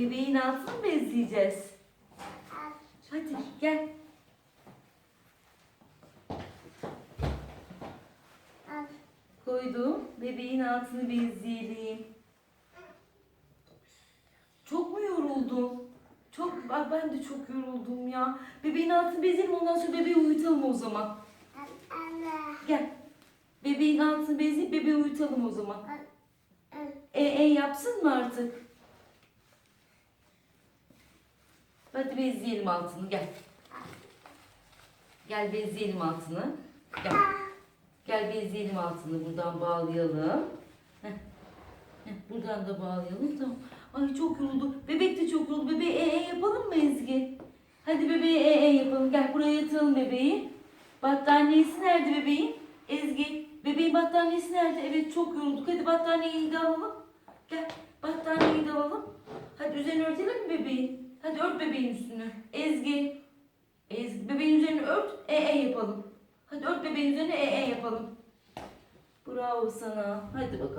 Bebeğin altını mı bezleyeceğiz? Hadi gel. Koydum. Bebeğin altını bezleyelim. Çok mu yoruldun? Çok, ben de çok yoruldum ya. Bebeğin altını bezleyelim ondan sonra bebeği uyutalım o zaman. Gel. Bebeğin altını bezleyip bebeği uyutalım o zaman. E, e yapsın mı artık? Hadi bezleyelim altını gel. Gel bezleyelim altını. Gel. Gel bezleyelim altını buradan bağlayalım. Heh. Heh, buradan da bağlayalım tamam. Ay çok yoruldu. Bebek de çok yoruldu. Bebeğe e, e yapalım mı Ezgi? Hadi bebeğe e, e yapalım. Gel buraya yatalım bebeği. Battaniyesi nerede bebeğin? Ezgi. Bebeğin battaniyesi nerede? Evet çok yorulduk. Hadi battaniyeyi de alalım. Gel battaniyeyi de alalım. Hadi üzerini örtelim mi bebeğin? Hadi ört bebeğin üstünü. Ezgi. Ezgi bebeğin üzerini ört. E e yapalım. Hadi ört bebeğin üzerine e e yapalım. Bravo sana. Hadi bakalım.